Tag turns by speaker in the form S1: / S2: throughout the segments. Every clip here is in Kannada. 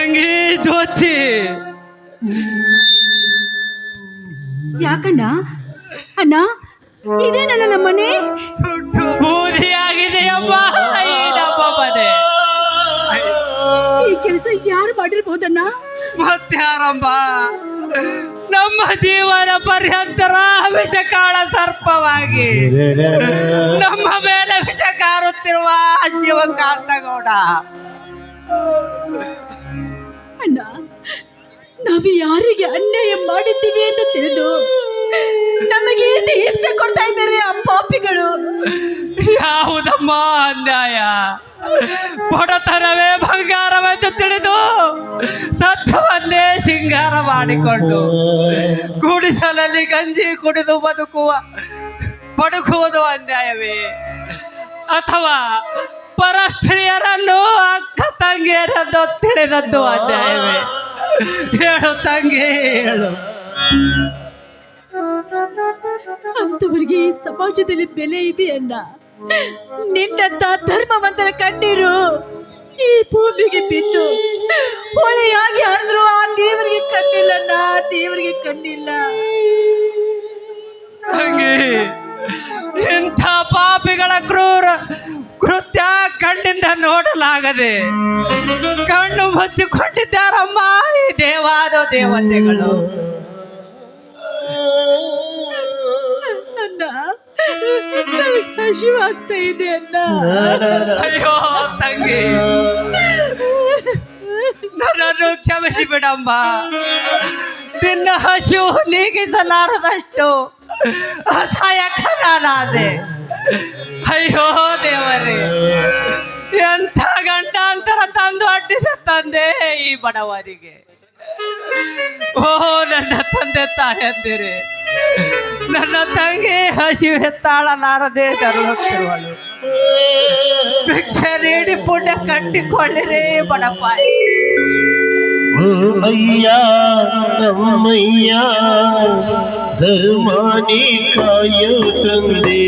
S1: ತಂಗಿ ಜ್ಯೋತಿ.
S2: ಯಾಕಣ್ಣ? ಅಣ್ಣ ಇದೇನಣ್ಣ ನಮ್ಮನೆ?
S1: ಸುಟ್ಟು ಬೂದಿ ಆಗಿದೆ ಅಮ್ಮ ನಮ್ಮ ಮನೆ.
S2: ಈ ಕೆಲಸ ಯಾರು ಮಾಡಿರ್ಬೋದಣ್ಣ?
S1: ಮತ್ತಾರಂಭ ನಮ್ಮ ಜೀವನ ಪರ್ಯಂತರ ವಿಷಕಾಳ ಸರ್ಪವಾಗಿ. ನಮ್ಮ ಮೇಲೆ ವಿಷ ಕಾರುತ್ತಿರುವ ಶಿವಕಾಂತಗೌಡ.
S2: ಅಣ್ಣ, ನಾವು ಯಾರಿಗೆ ಅನ್ಯಾಯ ಮಾಡಿದ್ದೀವಿ ಅಂತ ತಿಳಿದು ನಮಗೆ ಹಿಂಸೆ ಕೊಡ್ತಾ ಇದ್ದಾರೆ ಆ ಪಾಪಿಗಳು.
S1: ಯಾವುದಮ್ಮ ಅನ್ಯಾಯ? ಬಡತನವೇ ಬಂಗಾರವೆಂದು ತಿಳಿದು ಸತ್ಯವನ್ನೇ ಸಿಂಗಾರ ಮಾಡಿಕೊಂಡು ಗುಡಿಸಲಲ್ಲಿ ಗಂಜಿ ಕುಡಿದು ಬದುಕುವ ಬಡುಕುವುದು ಅನ್ಯಾಯವೇ? ಅಥವಾ ಪರಸ್ತ್ರೀಯರನ್ನು ಅಕ್ಕ ತಂಗಿಯರನ್ನು ತಿಳಿದದ್ದು ಅಧ್ಯಾಯವೇ. ಹೇಳು ತಂಗಿ ಹೇಳು.
S2: ಅಂತವರಿಗೆ ಈ ಸಮಾಜದಲ್ಲಿ ಬೆಲೆ ಇದೆಯಲ್ಲ? ನಿನ್ನಂತ ಧರ್ಮವಂತರ ಕಣ್ಣೀರು ಈ ಭೂಮಿಗೆ ಬಿದ್ದು ಹೊಳೆಯಾಗಿ ಅಂದ್ರು ಆ ದೇವರಿಗೆ ಕಣ್ಣಿಲ್ಲಣ್ಣ ಆ ದೇವರಿಗೆ ಕಣ್ಣಿಲ್ಲ.
S1: ನೋಡಲಾಗದೆ ಕಣ್ಣು ಮುಚ್ಚಿಕೊಂಡಿದ್ದಾರಮ್ಮ ಈ ದೇವಾದ ದೇವತೆಗಳು.
S2: ಅಣ್ಣ ಹಸಿವಾಗ್ತಾ ಇದೆ ಅಣ್ಣ.
S1: ಅಯ್ಯೋ ತಂಗಿ. ನನ್ನನ್ನು ಕ್ಷಮಿಸಿ ಬಿಡಮ್ಮ. ನಿನ್ನ ಹಸಿವು ನೀಗಿಸಲಾರದಷ್ಟು ಅಸಹಾಯಕ ನಾನಾದೆ. ತಂದೆ ಈ ಬಡವರಿಗೆ. ಓ, ನನ್ನ ತಂದೆ ತಾಯಂದಿರೆ ನನ್ನ ತಂಗಿ ಹಸಿವು ತಾಳಲಾರದೆ ತರಳುತ್ತಿರುವಳು ಭಿಕ್ಷೆ ನೀಡಿ ಪುಣ್ಯ ಕಟ್ಟಿಕೊಳ್ಳಿರಿ ಬಡಪಾಯಿ
S3: ಅಯ್ಯ ನಮ್ಮಯ್ಯ ಧರ್ಮಾನಿ ಕಾಯೋ ತಂದೆ.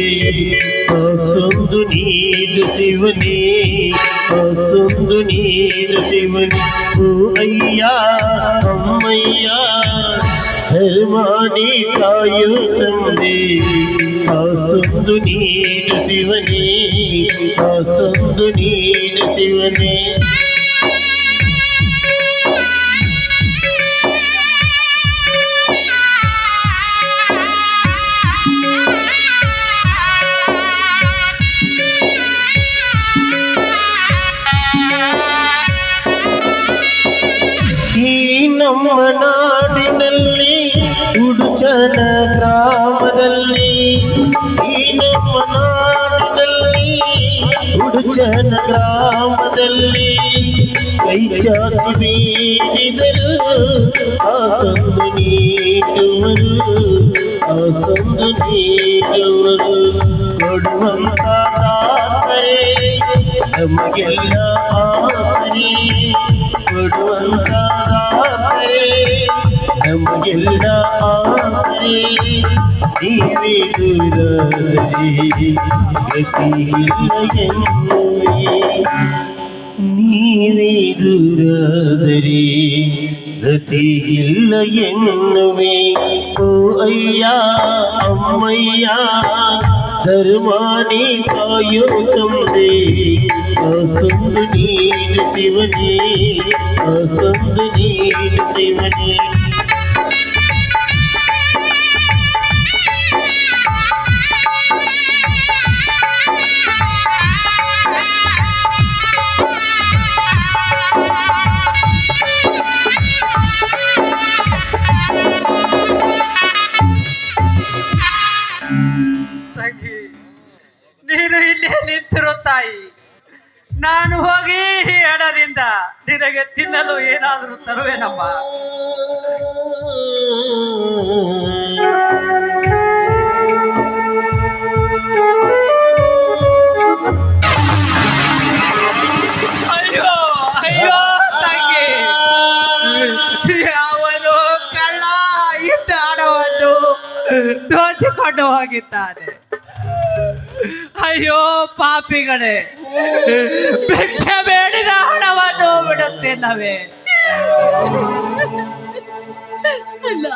S3: వసందు నీదు శివని వసందు నీదు శివని. ఓ అయ్యా అమ్మయ్యా హర్మాని కాయు తందేవి వసందు నీదు శివని వసందు నీదు శివని. ನಾಡಿನಲ್ಲಿ ಉಡುಚನ ಗ್ರಾಮದಲ್ಲಿ ಈ ನಮ್ಮ ನಾಡಿನಲ್ಲಿ ಉಡುಚನ ಗ್ರಾಮದಲ್ಲಿ ಕೈ ಚಾಚಿ ಬೀರಿದರು ಆ ಸಂದು ನೀಡುವರು ಆ ಸಂದು ನೀಡುವರು. ಕೊಡುವಂತ ನಮಗೆಲ್ಲ ನಮಗೆಲ್ಲ ಆಸರೆ ನೀವೇ ದೂರದಲ್ಲಿ ಗತಿಯಿಲ್ಲ ಎನ್ನುವೆ ನೀವೇ ದೂರದಲ್ಲಿ ಗತಿಯಿಲ್ಲ ಎನ್ನುವೆ ಓ ಅಯ್ಯ ಅಮ್ಮಯ್ಯ ಧರ್ಮಾನಿ ಕಾಯೋ ತಂದೆ ಅಸಂದು ನೀನು ಶಿವನೇ ಅಸಂದು ನೀನು
S1: ನಾನು ಹೋಗಿ ಎಡದಿಂದ ನಿನಗೆ ತಿನ್ನಲು ಏನಾದರೂ ತರುವೇನಮ್ಮ. ಅಯ್ಯೋ ಅಯ್ಯೋ, ತಂಗಿ. ಅವನು ಕಳ್ಳ ಇದ್ದ ಹಣವನ್ನು ದೋಚಿಕೊಂಡು ಹೋಗಿದ್ದಾನೆ. ಅಯ್ಯೋ, ಪಾಪಿಗಳೇ. ಭಿಕ್ಷೆ ಬೇಡಿದ ಹಣವನ್ನು ಬಿಡುತ್ತಿಲ್ಲವೇ?
S2: ಅಲ್ಲ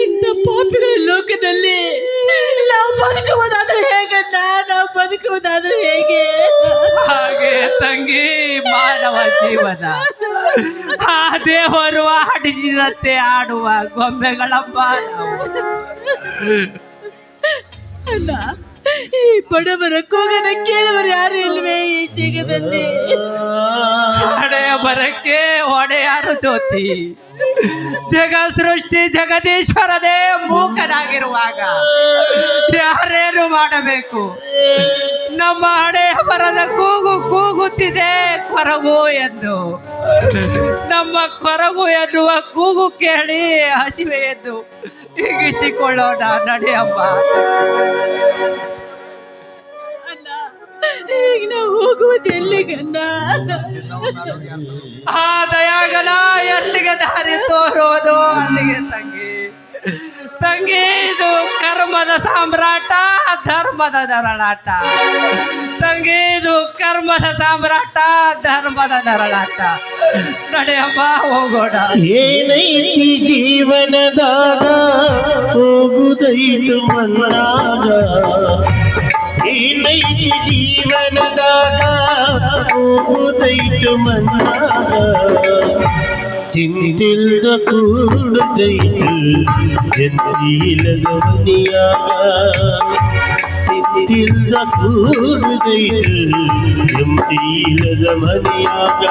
S2: ಇಂಥ ಪಾಪಿಗಳ ಲೋಕದಲ್ಲಿ ನಾವು ಬದುಕುವುದಾದ್ರೆ ಹೇಗೆ ನಾವು ಬದುಕುವುದಾದ್ರೆ ಹೇಗೆ?
S1: ಹಾಗೆ ತಂಗಿ ಮಾನವ ಜೀವನ. ಆ ದೇವರು ಆಡಿಸಿದಂತೆ ಆಡುವ ಗೊಂಬೆಗಳಪ್ಪ
S2: ಅಲ್ಲ ಈ ಬಡವರ ಕೂಗನ ಕೇಳುವರು ಯಾರು ಇಲ್ವೇ ಈ ಜಗದಲ್ಲಿ?
S1: ಹಡೆಯ ಬರಕ್ಕೆ ಒಡೆಯಾರು ಜ್ಯೋತಿ. ಜಗ ಸೃಷ್ಟಿ ಜಗದೀಶ್ವರದೇ ಮೂಕನಾಗಿರುವಾಗ ಯಾರೇನು ಮಾಡಬೇಕು? ನಮ್ಮ ಹಡೆಯ ಬರದ ಕೂಗು ಕೂಗುತ್ತಿದೆ. ಕೊರಗು ಎಂದು ನಮ್ಮ ಕೊರಗು ಎನ್ನುವ ಕೂಗು ಕೇಳಿ ಹಸಿವೆ ಎಂದು ಹೀಗಿಸಿಕೊಳ್ಳೋಣ ನಡೆಯಮ್ಮ
S2: ಈಗ ನಾವು ಹೋಗುವುದು ಎಲ್ಲಿಗಣ್ಣ
S1: ಆ ದಯಾಗಲ ಎಲ್ಲಿಗೆ ದಾರಿ ತೋರೋದು? ಅಲ್ಲಿಗೆ ತಂಗಿ. ತಂಗಿ ಇದು ಕರ್ಮದ ಸಾಮ್ರಾಟ ಧರ್ಮದ ನರಳಾಟ ತಂಗಿ ಇದು ಕರ್ಮದ ಸಾಮ್ರಾಟ, ಧರ್ಮದ ನರಳಾಟ ನಡೆಯಮ್ಮ ಹೋಗೋಣ.
S3: ಏನೈತಿ ಜೀವನದಾಗ ಹೋಗುದೈತು ಮನ್ನಾಗ? ಏನೈತಿ ಜೀವನದಾಗ ಹೋಗುದೈತು ಮನ್ನಾಗ? ಚಿಂತಿಲ್ದ ಕೂಡುತ್ತೈತಿ ಜಂತಿಲದ ಮನಿಯಾಗ? ಚಿಂತಿಲ್ದ ಕೂಡುದೈತು ಜಂತಿಲದ ಮನಿಯಾಗ